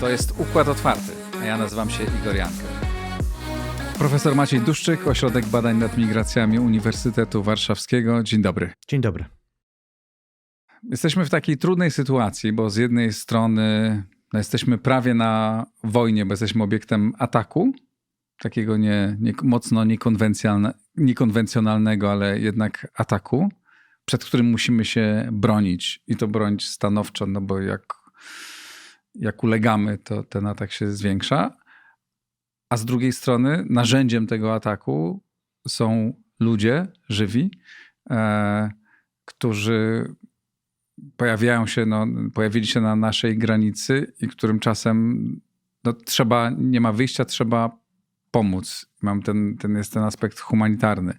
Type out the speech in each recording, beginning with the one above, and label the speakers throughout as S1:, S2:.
S1: To jest Układ Otwarty, a ja nazywam się Igor Jankę. Profesor Maciej Duszczyk, Ośrodek Badań nad Migracjami Uniwersytetu Warszawskiego. Dzień dobry.
S2: Dzień dobry.
S1: Jesteśmy w takiej trudnej sytuacji, bo z jednej strony no, jesteśmy prawie na wojnie, bo jesteśmy obiektem ataku, takiego nie, nie, mocno niekonwencjonalne, niekonwencjonalnego, ale jednak ataku, przed którym musimy się bronić i to bronić stanowczo, no bo jak, jak ulegamy, to ten atak się zwiększa. A z drugiej strony narzędziem tego ataku są ludzie żywi, e, którzy pojawiają się, no, pojawili się na naszej granicy i którym czasem no, trzeba, nie ma wyjścia, trzeba pomóc. Mam ten, ten, jest ten aspekt humanitarny.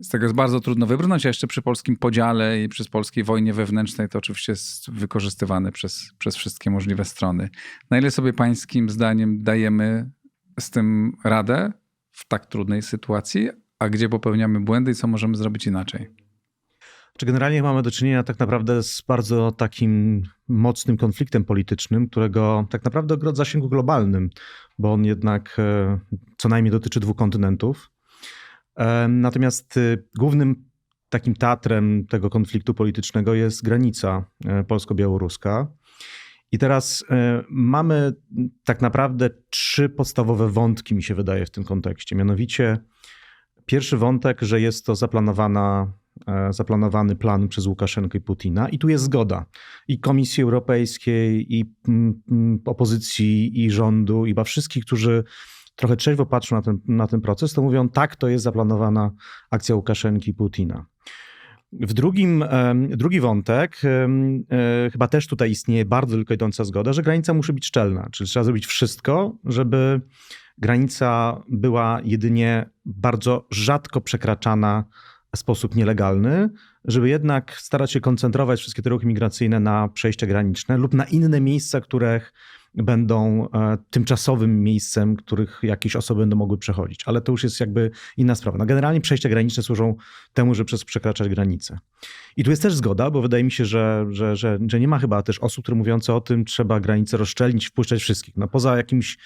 S1: Z tego jest bardzo trudno wybrnąć, a jeszcze przy polskim podziale i przy polskiej wojnie wewnętrznej to oczywiście jest wykorzystywane przez, przez wszystkie możliwe strony. Na ile sobie pańskim zdaniem dajemy z tym radę w tak trudnej sytuacji, a gdzie popełniamy błędy i co możemy zrobić inaczej?
S2: Czy generalnie mamy do czynienia tak naprawdę z bardzo takim mocnym konfliktem politycznym, którego tak naprawdę o zasięgu globalnym, bo on jednak e, co najmniej dotyczy dwóch kontynentów. E, natomiast e, głównym takim teatrem tego konfliktu politycznego jest granica polsko-białoruska. I teraz mamy tak naprawdę trzy podstawowe wątki, mi się wydaje, w tym kontekście. Mianowicie pierwszy wątek, że jest to zaplanowana E, zaplanowany plan przez Łukaszenkę i Putina. I tu jest zgoda i Komisji Europejskiej, i mm, mm, opozycji, i rządu, i chyba wszystkich, którzy trochę trzeźwo patrzą na ten, na ten proces, to mówią, tak, to jest zaplanowana akcja Łukaszenki i Putina. W drugim, drugi wątek, e, chyba też tutaj istnieje bardzo tylko idąca zgoda, że granica musi być szczelna, czyli trzeba zrobić wszystko, żeby granica była jedynie bardzo rzadko przekraczana sposób nielegalny, żeby jednak starać się koncentrować wszystkie te ruchy migracyjne na przejścia graniczne lub na inne miejsca, których będą e, tymczasowym miejscem, których jakieś osoby będą mogły przechodzić. Ale to już jest jakby inna sprawa. No generalnie przejścia graniczne służą temu, żeby przez przekraczać granice. I tu jest też zgoda, bo wydaje mi się, że, że, że, że nie ma chyba też osób, które mówiące o tym, trzeba granice rozszczelnić, wpuszczać wszystkich. No poza jakimś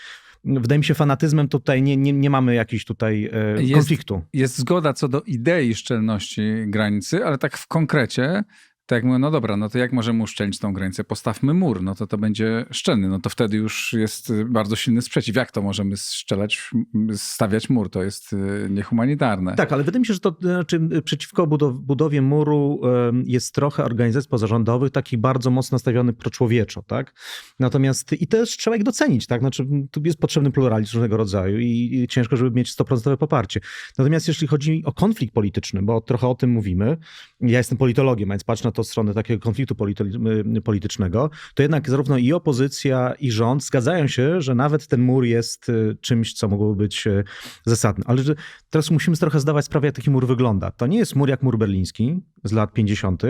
S2: wydaje mi się, fanatyzmem tutaj nie, nie, nie mamy jakiejś tutaj e,
S1: jest,
S2: konfliktu.
S1: Jest zgoda co do idei szczelności granicy, ale tak w konkrecie tak jak mówię, no dobra, no to jak możemy uszczelnić tą granicę? Postawmy mur, no to to będzie szczelny, no to wtedy już jest bardzo silny sprzeciw. Jak to możemy strzelać, stawiać mur? To jest y, niehumanitarne.
S2: Tak, ale wydaje mi się, że to znaczy, przeciwko budowie muru jest trochę organizacji pozarządowych, takich bardzo mocno nastawionych proczłowieczo, tak? Natomiast i też trzeba ich docenić, tak? Znaczy, tu jest potrzebny pluralizm różnego rodzaju i, i ciężko, żeby mieć 100% poparcie. Natomiast jeśli chodzi o konflikt polityczny, bo trochę o tym mówimy, ja jestem politologiem, więc patrzę na to od strony takiego konfliktu politycznego, to jednak zarówno i opozycja, i rząd zgadzają się, że nawet ten mur jest y, czymś, co mogłoby być y, zasadne. Ale teraz musimy trochę zdawać sprawę, jak taki mur wygląda. To nie jest mur jak mur berliński z lat 50.,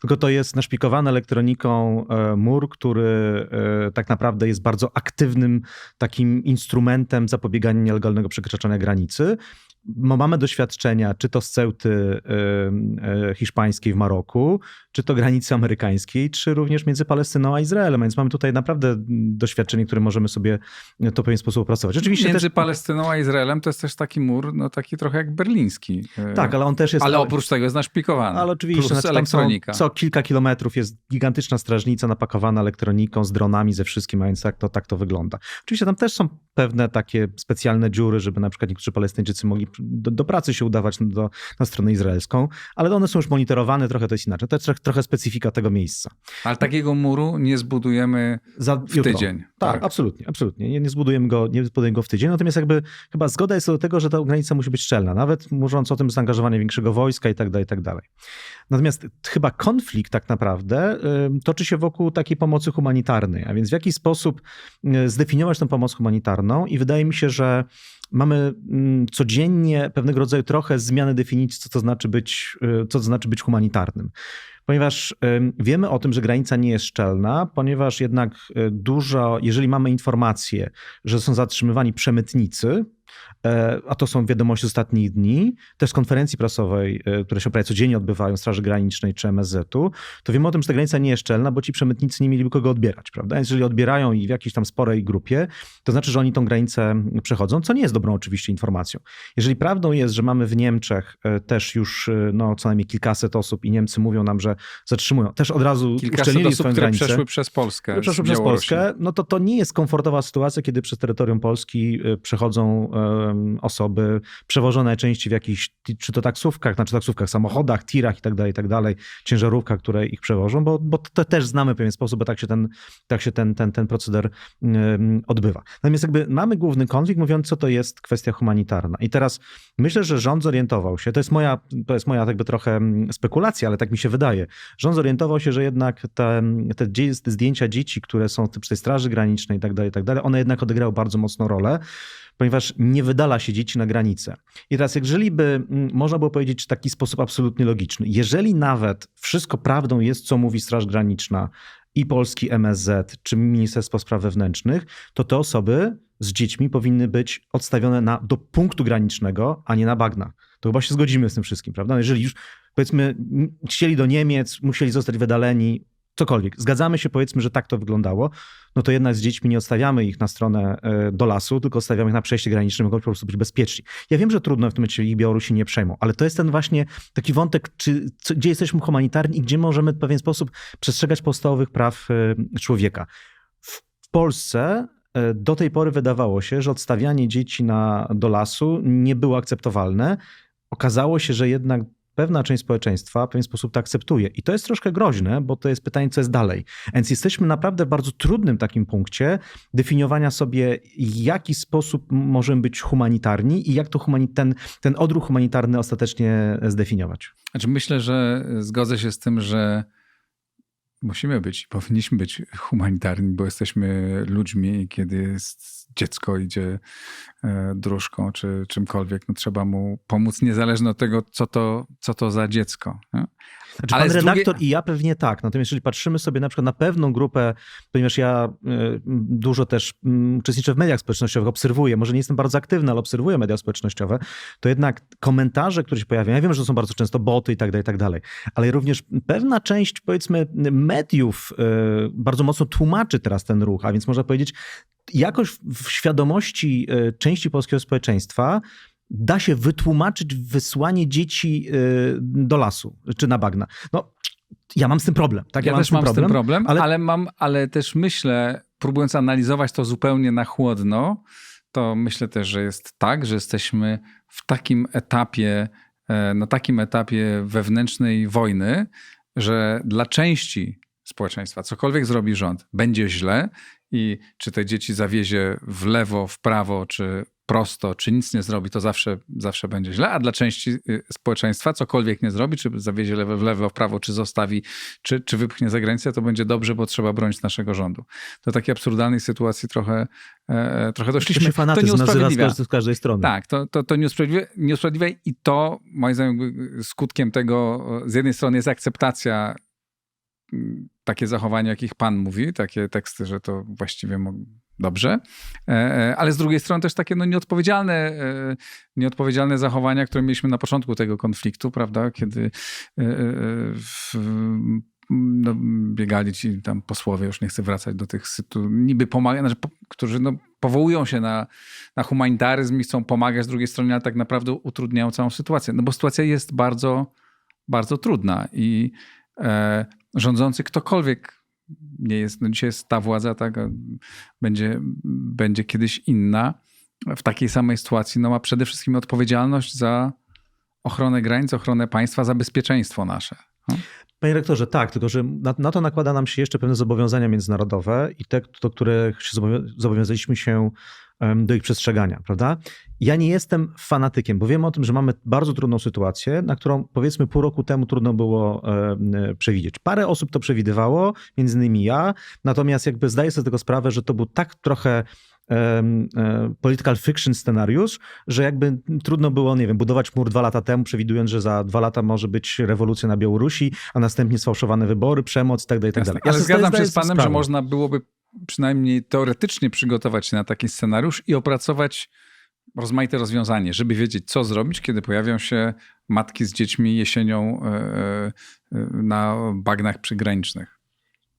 S2: tylko to jest naszpikowany elektroniką e, mur, który e, tak naprawdę jest bardzo aktywnym takim instrumentem zapobiegania nielegalnego przekraczania granicy mamy doświadczenia, czy to z Ceuty y, hiszpańskiej w Maroku, czy to granicy amerykańskiej, czy również między Palestyną a Izraelem. Więc mamy tutaj naprawdę doświadczenie, które możemy sobie to w pewien sposób opracować.
S1: Oczywiście między też... Palestyną a Izraelem to jest też taki mur, no taki trochę jak berliński.
S2: Y, tak, ale on też jest...
S1: Ale oprócz tego jest naszpikowany.
S2: Ale oczywiście.
S1: Plus znaczy, elektronika.
S2: Co, co, kilka kilometrów jest gigantyczna strażnica napakowana elektroniką, z dronami, ze wszystkim, a więc tak to, tak to wygląda. Oczywiście tam też są pewne takie specjalne dziury, żeby na przykład niektórzy Palestyńczycy mogli do, do pracy się udawać do, na stronę izraelską, ale one są już monitorowane, trochę to jest inaczej. To jest trochę specyfika tego miejsca.
S1: Ale takiego muru nie zbudujemy Za, w jutro. tydzień.
S2: Tak, tak, absolutnie, absolutnie. Nie, nie, zbudujemy go, nie zbudujemy go w tydzień, natomiast jakby chyba zgoda jest do tego, że ta granica musi być szczelna, nawet mówiąc o tym zaangażowanie większego wojska i tak dalej, i tak dalej. Natomiast chyba konflikt tak naprawdę y, toczy się wokół takiej pomocy humanitarnej, a więc w jaki sposób y, zdefiniować tę pomoc humanitarną i wydaje mi się, że mamy mm, codziennie pewnego rodzaju trochę zmianę definicji, co to znaczy być, y, co to znaczy być humanitarnym. Ponieważ wiemy o tym, że granica nie jest szczelna, ponieważ jednak y, dużo, jeżeli mamy informacje, że są zatrzymywani przemytnicy, e, a to są wiadomości z ostatnich dni, też z konferencji prasowej, e, które się prawie codziennie odbywają Straży Granicznej czy MSZ-u, to wiemy o tym, że ta granica nie jest szczelna, bo ci przemytnicy nie mieliby kogo odbierać, prawda? Jeżeli odbierają i w jakiejś tam sporej grupie, to znaczy, że oni tą granicę przechodzą, co nie jest dobrą oczywiście informacją. Jeżeli prawdą jest, że mamy w Niemczech e, też już e, no, co najmniej kilkaset osób i Niemcy mówią nam, że zatrzymują, też od razu
S1: Kilkaset osób,
S2: swoją
S1: które
S2: granicę.
S1: przeszły przez Polskę.
S2: Przeszły przez. Polskę, no to to nie jest komfortowa sytuacja, kiedy przez terytorium Polski przechodzą osoby przewożone najczęściej w jakichś, czy to taksówkach, znaczy taksówkach, samochodach, tirach i tak dalej, i tak dalej, ciężarówkach, które ich przewożą, bo, bo to też znamy w pewien sposób, bo tak się ten, tak się ten, ten, ten proceder odbywa. Natomiast jakby mamy główny konflikt, mówiąc, co to jest kwestia humanitarna. I teraz myślę, że rząd zorientował się, to jest moja, to jest moja jakby trochę spekulacja, ale tak mi się wydaje. Rząd zorientował się, że jednak te, te zdjęcia dzieci, które są przy tej Straży Granicznej i tak dalej, i tak dalej, one jednak odegrały bardzo mocną rolę, ponieważ nie wydala się dzieci na granicę. I teraz, jeżeli by mm, można było powiedzieć w taki sposób absolutnie logiczny, jeżeli nawet wszystko prawdą jest, co mówi Straż Graniczna i polski MSZ, czy Ministerstwo Spraw Wewnętrznych, to te osoby z dziećmi powinny być odstawione na, do punktu granicznego, a nie na bagna. To chyba się zgodzimy z tym wszystkim, prawda? Jeżeli już powiedzmy chcieli do Niemiec, musieli zostać wydaleni, cokolwiek. Zgadzamy się, powiedzmy, że tak to wyglądało, no to jednak z dziećmi nie odstawiamy ich na stronę e, do lasu, tylko odstawiamy ich na przejście graniczne, mogą po prostu być bezpieczni. Ja wiem, że trudno w tym momencie ich Białorusi nie przejmą, ale to jest ten właśnie taki wątek, czy, co, gdzie jesteśmy humanitarni i gdzie możemy w pewien sposób przestrzegać podstawowych praw e, człowieka. W, Polsce e, do tej pory wydawało się, że odstawianie dzieci na, do lasu nie było akceptowalne. Okazało się, że jednak pewna część społeczeństwa w pewien sposób to akceptuje. I to jest troszkę groźne, bo to jest pytanie, co jest dalej. Więc jesteśmy naprawdę w bardzo trudnym takim punkcie definiowania sobie, w jaki sposób możemy być humanitarni i jak to humani- ten, ten odruch humanitarny ostatecznie zdefiniować.
S1: Znaczy myślę, że zgodzę się z tym, że musimy być, powinniśmy być humanitarni, bo jesteśmy ludźmi i kiedy jest dziecko idzie e, dróżką czy czymkolwiek, no trzeba mu pomóc niezależnie od tego, co to, co to za dziecko. Nie?
S2: Znaczy,
S1: Ale
S2: pan
S1: z drugiej-
S2: redaktor i ja pewnie tak. Natomiast jeżeli patrzymy sobie na przykład na pewną grupę, ponieważ ja y, dużo też mm, uczestniczę w mediach społecznościowych, obserwuję, może nie jestem bardzo aktywny, ale obserwuję media społecznościowe, to jednak komentarze, które się pojawiają, ja wiem, że to są bardzo często boty i tak dalej, i tak dalej, ale również pewna część, powiedzmy, mediów y, bardzo mocno tłumaczy teraz ten ruch, a więc można powiedzieć, jakoś w świadomości y, części polskiego społeczeństwa da się wytłumaczyć wysłanie dzieci y, do lasu czy na bagna. No, ja mam z tym problem. Tak?
S1: Ja,
S2: mam
S1: też mam z tym problem,
S2: ale-
S1: ale... mam, ale też myślę, próbując analizować to zupełnie na chłodno, to myślę też, że jest tak, że jesteśmy w takim etapie, e, na takim etapie wewnętrznej wojny, że dla części społeczeństwa, cokolwiek zrobi rząd, będzie źle i czy te dzieci zawiezie w lewo, w prawo, czy prosto, czy nic nie zrobi, to zawsze, zawsze będzie źle, a dla części y, społeczeństwa cokolwiek nie zrobi, czy zawiezie lewo, w lewo, w prawo, czy zostawi, czy, czy wypchnie za granicę, to będzie dobrze, bo trzeba bronić naszego rządu. Do takiej absurdalnej sytuacji trochę, e, trochę
S2: To
S1: doszliśmy. To
S2: fanatyzm
S1: nie usprawiedliwia.
S2: każdej, z każdej strony.
S1: Tak, to, to, to nie, usprawiedliwia, nie usprawiedliwia i to moim zdaniem skutkiem tego z jednej strony jest akceptacja mm, takie zachowania, jakich pan mówi, takie teksty, że to właściwie dobrze, e, e, ale z drugiej strony też takie no, nieodpowiedzialne, e, nieodpowiedzialne zachowania, które mieliśmy na początku tego konfliktu, prawda, kiedy w, no, biegali ci tam posłowie, już nie chcę wracać do tych sytuacji, niby pomaga, znaczy, którzy no, powołują się na, na humanitaryzm i chcą pomagać z drugiej strony, ale tak naprawdę utrudniają całą sytuację. No bo sytuacja jest bardzo, bardzo trudna i rządzący ktokolwiek nie jest, no dzisiaj jest ta władza, tak, będzie, będzie kiedyś inna, w takiej samej sytuacji, no ma przede wszystkim odpowiedzialność za ochronę granic, ochronę państwa, za bezpieczeństwo nasze. No.
S2: Panie rektorze, tak, tylko że na, na to nakłada nam się jeszcze pewne zobowiązania międzynarodowe i te, do których zobowią- zobowiązaliśmy się do ich przestrzegania, prawda? Ja nie jestem fanatykiem, bo wiem o tym, że mamy bardzo trudną sytuację, na którą powiedzmy pół roku temu trudno było przewidzieć. Parę osób to przewidywało, między innymi ja, natomiast jakby zdaję sobie z tego sprawę, że to był tak trochę e, political fiction scenariusz, że jakby trudno było, nie wiem, budować mur dwa lata temu, przewidując, że za dwa lata może być rewolucja na Białorusi, a następnie sfałszowane wybory, przemoc i tak dalej, i tak dalej.
S1: Ale zgadzam się z panem, że można byłoby przynajmniej teoretycznie przygotować się na taki scenariusz i opracować rozmaite rozwiązanie, żeby wiedzieć, co zrobić, kiedy pojawią się matki z dziećmi jesienią e, e, na bagnach przygranicznych.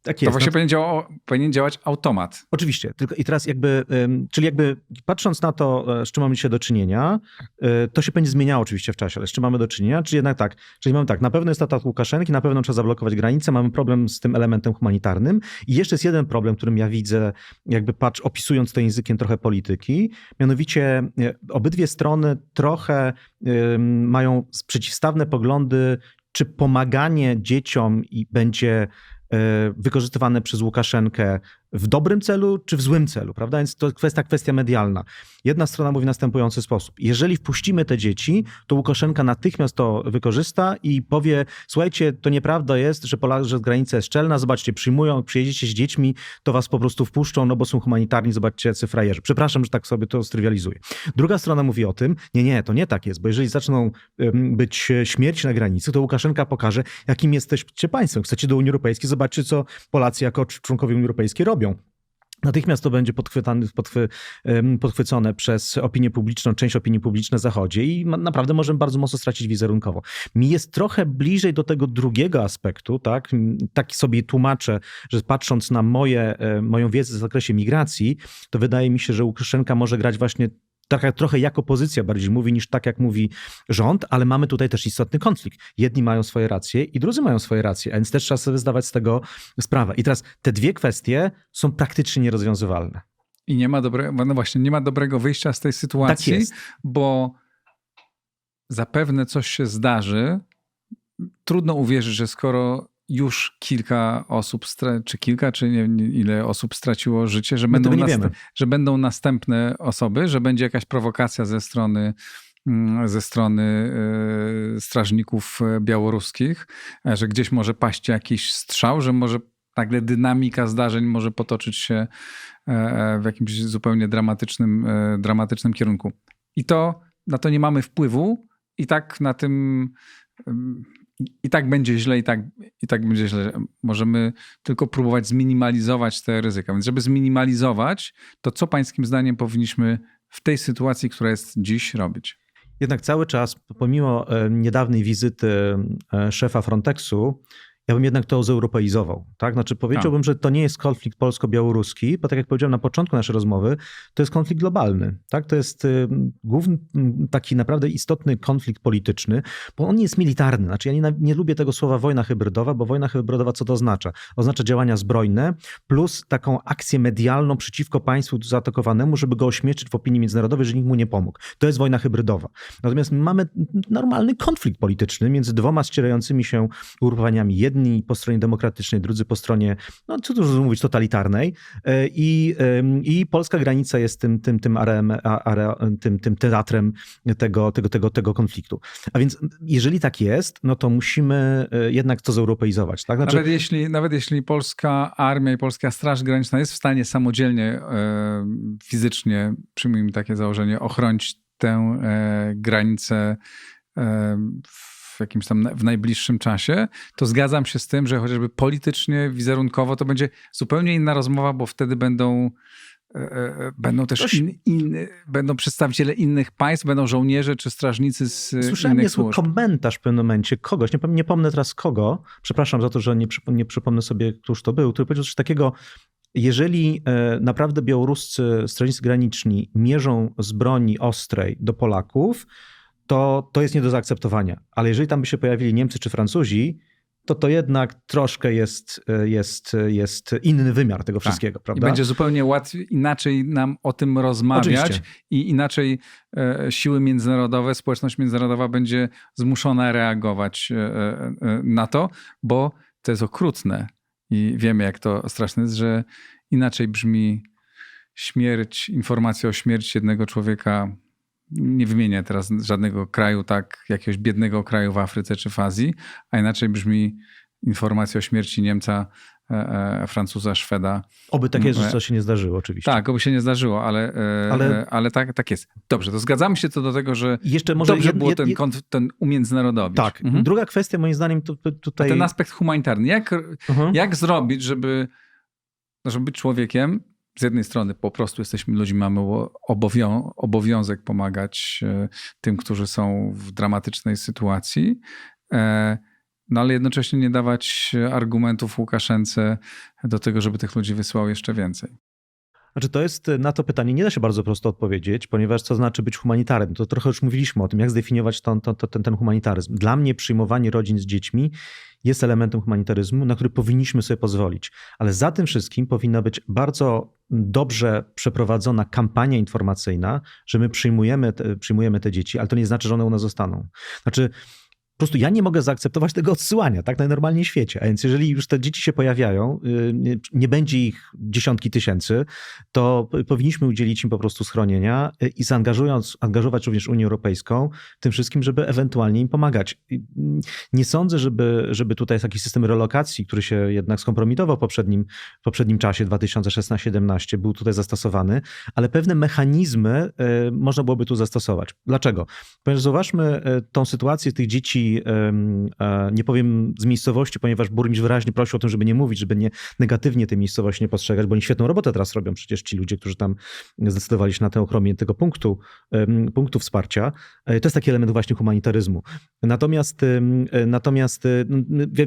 S2: Tak
S1: To
S2: jest.
S1: właśnie
S2: No,
S1: powinien, działa, powinien działać automat.
S2: Oczywiście, tylko i teraz jakby, czyli jakby patrząc na to, e, z czym mamy dzisiaj do czynienia, e, to się będzie zmieniało oczywiście w czasie, ale z czym mamy do czynienia, czyli jednak tak, czyli mamy tak, na pewno jest atak Łukaszenki, na pewno trzeba zablokować granice, mamy problem z tym elementem humanitarnym i jeszcze jest jeden problem, którym ja widzę, jakby patrz, opisując to językiem trochę polityki, mianowicie e, obydwie strony trochę mają przeciwstawne poglądy, czy pomaganie dzieciom i będzie wykorzystywane przez Łukaszenkę w dobrym celu czy w złym celu, prawda? Więc to kwestia, kwestia medialna. Jedna strona mówi w następujący sposób. Jeżeli wpuścimy te dzieci, to Łukaszenka natychmiast to wykorzysta i powie, słuchajcie, to nieprawda jest, że, Pola- że granica jest szczelna, zobaczcie, przyjmują, przyjedziecie z dziećmi, to was po prostu wpuszczą, no bo są humanitarni, zobaczcie, jacy frajerzy. Przepraszam, że tak sobie to strywializuję. Druga strona mówi o tym, nie, nie, to nie tak jest, bo jeżeli zaczną być e, śmierci na granicy, to Łukaszenka pokaże, jakim jesteście państwem. Chcecie do Unii Europejskiej, zobaczcie, co Polacy jako członkowie Unii Europejskiej robią. Natychmiast to będzie podchwy, podchwycone przez opinię publiczną, część opinii publicznej na Zachodzie i naprawdę możemy bardzo mocno stracić wizerunkowo. Mi jest trochę bliżej do tego drugiego aspektu, tak? Tak sobie tłumaczę, że patrząc na moje, e, moją wiedzę w zakresie migracji, to wydaje mi się, że Łukaszenka może grać właśnie trochę, trochę jak opozycja bardziej mówi, niż tak jak mówi rząd, ale mamy tutaj też istotny konflikt. Jedni mają swoje racje i drudzy mają swoje racje, a więc też trzeba sobie zdawać z tego sprawę. I teraz te dwie kwestie są praktycznie nierozwiązywalne.
S1: I nie ma dobrego, no właśnie, nie ma dobrego wyjścia z tej
S2: Tak
S1: sytuacji,
S2: jest.
S1: bo zapewne coś się zdarzy. Trudno uwierzyć, że skoro już kilka osób, czy kilka, czy nie, nie, ile osób straciło życie, że
S2: My
S1: będą, nast- że będą następne osoby, że będzie jakaś prowokacja ze strony mm, ze strony e, strażników e, białoruskich, e, że gdzieś może paść jakiś strzał, że może nagle dynamika zdarzeń może potoczyć się w jakimś zupełnie dramatycznym, dramatycznym kierunku. I to na to nie mamy wpływu i tak na tym em, i tak będzie źle, i tak, i tak będzie źle. Możemy tylko próbować zminimalizować te ryzyka. Więc żeby zminimalizować, to co pańskim zdaniem powinniśmy w tej sytuacji, która jest dziś, robić?
S2: Jednak cały czas, pomimo e, niedawnej wizyty e, szefa Frontexu, ja bym jednak to zeuropeizował. Tak? Znaczy powiedziałbym, że to nie jest konflikt polsko-białoruski, bo tak jak powiedziałem na początku naszej rozmowy, to jest konflikt globalny. Tak? To jest y, główny m, taki naprawdę istotny konflikt polityczny, bo on nie jest militarny. Znaczy ja nie, nie lubię tego słowa wojna hybrydowa, bo wojna hybrydowa co to oznacza? Oznacza działania zbrojne plus taką akcję medialną przeciwko państwu zaatakowanemu, żeby go ośmieszyć w opinii międzynarodowej, że nikt mu nie pomógł. To jest wojna hybrydowa. Natomiast mamy normalny konflikt polityczny między dwoma ścierającymi się ugrupowaniami. Jedni po stronie demokratycznej, drudzy po stronie, no co tu mówić, totalitarnej. E, I, i polska granica jest tym, tym, tym, areem, a- are, tym, tym teatrem tego, tego, tego, tego konfliktu. A więc jeżeli tak jest, no to musimy e, jednak to zeuropeizować. Tak? Znaczy,
S1: Nawet jeśli, nawet jeśli polska armia i polska straż graniczna jest w stanie samodzielnie, e, fizycznie, przyjmijmy takie założenie, ochronić tę granicę e, w jakimś tam w najbliższym czasie, to zgadzam się z tym, że chociażby politycznie, wizerunkowo to będzie zupełnie inna rozmowa, bo wtedy będą e, e, Będą też in, in, będą przedstawiciele innych państw, będą żołnierze czy strażnicy z e,
S2: Słyszałem
S1: innych służb.
S2: komentarz w pewnym momencie. Kogoś, nie, nie pomnę teraz kogo, przepraszam za to, że nie, nie przypomnę sobie, któż to był, który powiedział coś takiego, jeżeli e, naprawdę białoruscy strażnicy graniczni mierzą z broni ostrej do Polaków, to to jest nie do zaakceptowania. Ale jeżeli tam by się pojawili Niemcy czy Francuzi, to to jednak troszkę jest, jest, jest inny wymiar tego wszystkiego,
S1: I
S2: prawda?
S1: będzie zupełnie łatwiej, inaczej nam o tym rozmawiać
S2: Oczywiście.
S1: i inaczej e, siły międzynarodowe, społeczność międzynarodowa będzie zmuszona reagować e, e, na to, bo to jest okrutne i wiemy, jak to straszne jest, że inaczej brzmi śmierć, informacja o śmierci jednego człowieka. Nie wymienię teraz żadnego kraju, tak, jakiegoś biednego kraju w Afryce czy w Azji, a inaczej brzmi informacja o śmierci Niemca, e, e, Francuza, Szweda,
S2: Oby takie
S1: e,
S2: rzeczy się nie zdarzyło oczywiście.
S1: tak, oby się nie zdarzyło, ale, e,
S2: Ale-
S1: ale, ale tak, tak jest. Dobrze, to zgadzamy się co do tego, że
S2: jeszcze może
S1: dobrze
S2: jed-
S1: było
S2: jed-
S1: ten,
S2: jed-
S1: ten umiędzynarodowić.
S2: Tak.
S1: Mhm.
S2: Druga kwestia moim zdaniem to, to
S1: A
S2: tutaj...
S1: ten aspekt humanitarny. Jak,
S2: Mhm.
S1: jak zrobić, żeby, żeby być człowiekiem z jednej strony po prostu jesteśmy ludźmi, mamy obowią obowiązek pomagać e, tym, którzy są w dramatycznej sytuacji, e, no ale jednocześnie nie dawać argumentów Łukaszence do tego, żeby tych ludzi wysłał jeszcze więcej.
S2: Znaczy to jest, na to pytanie nie da się bardzo prosto odpowiedzieć, ponieważ co znaczy być humanitarnym? To trochę już mówiliśmy o tym, jak zdefiniować to, ten, ten humanitaryzm. Dla mnie przyjmowanie rodzin z dziećmi jest elementem humanitaryzmu, na który powinniśmy sobie pozwolić. Ale za tym wszystkim powinna być bardzo dobrze przeprowadzona kampania informacyjna, że my przyjmujemy te, przyjmujemy te dzieci, ale to nie znaczy, że one u nas zostaną. Znaczy, po prostu ja nie mogę zaakceptować tego odsyłania, tak najnormalniej w świecie. A więc jeżeli już te dzieci się pojawiają, y, nie będzie ich dziesiątki tysięcy, to powinniśmy udzielić im po prostu schronienia y, i zaangażując, angażować również Unię Europejską tym wszystkim, żeby ewentualnie im pomagać. Nie sądzę, żeby, żeby tutaj taki system relokacji, który się jednak skompromitował w poprzednim, w poprzednim czasie 2016-17 był tutaj zastosowany, ale pewne mechanizmy y, można byłoby tu zastosować. Dlaczego? Ponieważ zauważmy tą sytuację tych dzieci nie powiem z miejscowości, ponieważ burmistrz wyraźnie prosił o tym, żeby nie mówić, żeby nie negatywnie tej miejscowości nie postrzegać, bo oni świetną robotę teraz robią przecież ci ludzie, którzy tam zdecydowali się na tę ochronę tego punktu, punktu wsparcia. E, to jest taki element właśnie humanitaryzmu. Natomiast, e, natomiast e,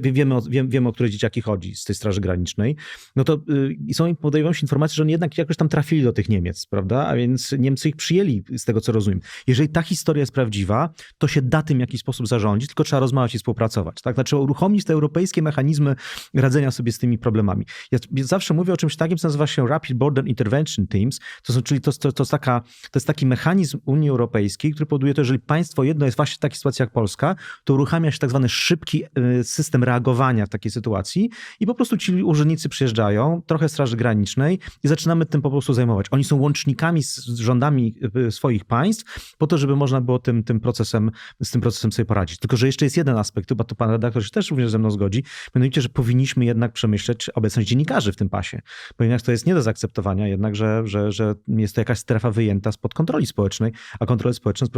S2: wiemy, o, wiemy, o które dzieciaki chodzi z tej Straży Granicznej. No to i są podejmowane się informacje, że oni jednak jakoś tam trafili do tych Niemiec, prawda? A więc Niemcy ich przyjęli, z tego co rozumiem. Jeżeli ta historia jest prawdziwa, to się da tym w jakiś sposób zarządzić tylko trzeba rozmawiać i współpracować. Tak? Znaczy uruchomić te europejskie mechanizmy radzenia sobie z tymi problemami. Ja zawsze mówię o czymś takim, co nazywa się Rapid Border Intervention Teams, to są, czyli to, to, to, jest taka, to jest taki mechanizm Unii Europejskiej, który powoduje to, jeżeli państwo jedno jest właśnie w takiej sytuacji jak Polska, to uruchamia się tak zwany szybki y, system reagowania w takiej sytuacji i po prostu ci urzędnicy przyjeżdżają, trochę Straży Granicznej i zaczynamy tym po prostu zajmować. Oni są łącznikami z rządami y, swoich państw po to, żeby można było tym, tym procesem, z tym procesem sobie poradzić. Tylko, że jeszcze jest jeden aspekt, chyba to pan redaktor się też również ze mną zgodzi, mianowicie, że powinniśmy jednak przemyśleć obecność dziennikarzy w tym pasie, ponieważ to jest nie do zaakceptowania jednak, że, że, że jest to jakaś strefa wyjęta spod kontroli społecznej, a kontrolę społeczną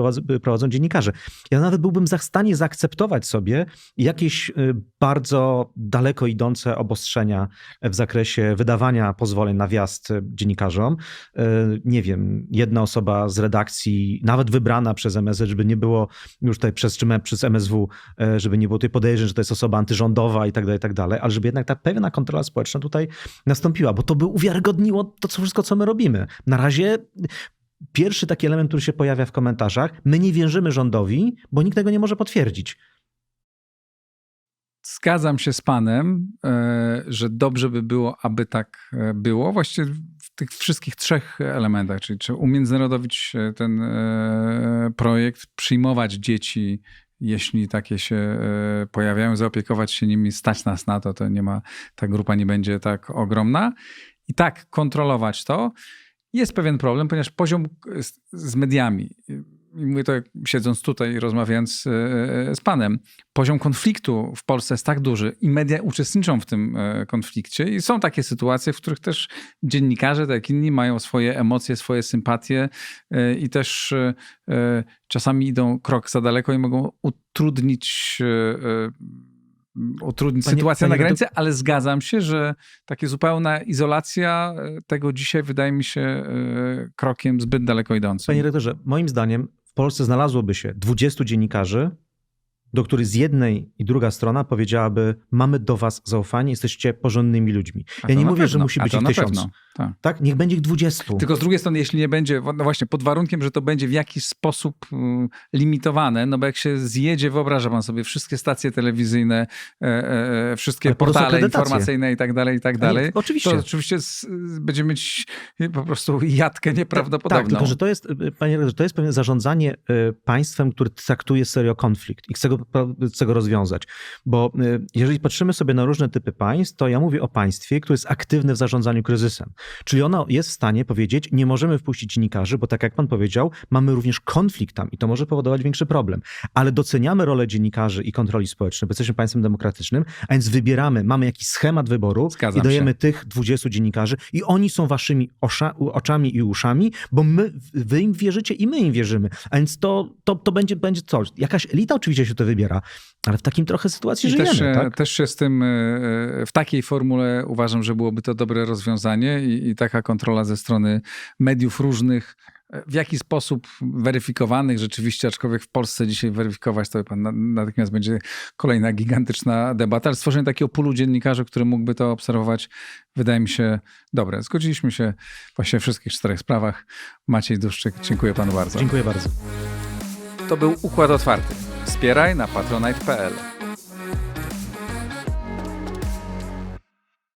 S2: prowadzą dziennikarze. Ja nawet byłbym w stanie zaakceptować sobie jakieś y, bardzo daleko idące obostrzenia w zakresie wydawania pozwoleń na wjazd dziennikarzom. Y, nie wiem, jedna osoba z redakcji, nawet wybrana przez MSZ, żeby nie było już tutaj przez, przez MSW, e, żeby nie było tutaj podejrzeń, że to jest osoba antyrządowa i tak dalej, i tak dalej, ale żeby jednak ta pewna kontrola społeczna tutaj nastąpiła, bo to by uwiarygodniło to wszystko, co my robimy. Na razie pierwszy taki element, który się pojawia w komentarzach, my nie wierzymy rządowi, bo nikt tego nie może potwierdzić.
S1: Zgadzam się z panem, e, że dobrze by było, aby tak e, było. Właściwie w tych wszystkich trzech elementach, czyli czy umiędzynarodowić ten projekt, przyjmować dzieci jeśli takie się e, pojawiają, zaopiekować się nimi, stać nas na to, to nie ma, ta grupa nie będzie tak ogromna. I tak kontrolować to. Jest pewien problem, ponieważ poziom z mediami, i mówię to siedząc tutaj i rozmawiając e, z panem, poziom konfliktu w Polsce jest tak duży i media uczestniczą w tym e, konflikcie. I są takie sytuacje, w których też dziennikarze, tak jak inni, mają swoje emocje, swoje sympatie e, i też czasami idą krok za daleko i mogą utrudnić utrudnić panie, sytuację panie na granicy, ale zgadzam się, że takie zupełna izolacja tego dzisiaj wydaje mi się krokiem zbyt daleko idącym.
S2: Panie redaktorze, moim zdaniem w Polsce znalazłoby się 20 dziennikarzy, do których z jednej i druga strona powiedziałaby: Mamy do was zaufanie, jesteście porządnymi ludźmi. Ja nie mówię, pewno. że musi być ich tysiąc. Tak. tak. niech będzie ich dwudziestu.
S1: Tylko z drugiej strony, jeśli nie będzie, no właśnie, pod warunkiem, że to będzie w jakiś sposób mm, limitowane, no bo jak się zjedzie, wyobraża pan sobie wszystkie stacje telewizyjne, e, e, e wszystkie portale informacyjne i tak dalej, i tak dalej. Nie,
S2: oczywiście.
S1: To oczywiście będziemy mieć po prostu jatkę nieprawdopodobną.
S2: Tak, tylko że to jest, panie to jest pewne zarządzanie państwem, który traktuje serio konflikt i chce go chce go rozwiązać. Bo y, jeżeli patrzymy sobie na różne typy państw, to ja mówię o państwie, które jest aktywne w zarządzaniu kryzysem. Czyli ono jest w stanie powiedzieć, nie możemy wpuścić dziennikarzy, bo tak jak pan powiedział, mamy również konflikt tam i to może powodować większy problem. Ale doceniamy rolę dziennikarzy i kontroli społecznej, bo jesteśmy państwem demokratycznym, a więc wybieramy, mamy jakiś schemat wyboru Zgadzam i dajemy się. tych 20 dziennikarzy i oni są waszymi osza, oczami i uszami, bo my, wy im wierzycie i my im wierzymy. A więc to, to, to będzie, będzie coś. Jakaś elita oczywiście się to wybiera. Ale w takim trochę sytuacji
S1: I
S2: żyjemy,
S1: też,
S2: tak?
S1: też się z tym e, e, w takiej formule uważam, że byłoby to dobre rozwiązanie i, i taka kontrola ze strony mediów różnych, e, w jaki sposób weryfikowanych rzeczywiście, aczkolwiek w Polsce dzisiaj weryfikować, to pan na- natychmiast będzie kolejna gigantyczna debata, ale stworzenie takiego pulu dziennikarzy, który mógłby to obserwować, wydaje mi się dobre. Zgodziliśmy się właśnie w wszystkich czterech sprawach. Maciej Duszczyk, dziękuję panu bardzo.
S2: Dziękuję bardzo.
S1: To był Układ Otwarty. Wspieraj na patronite.pl.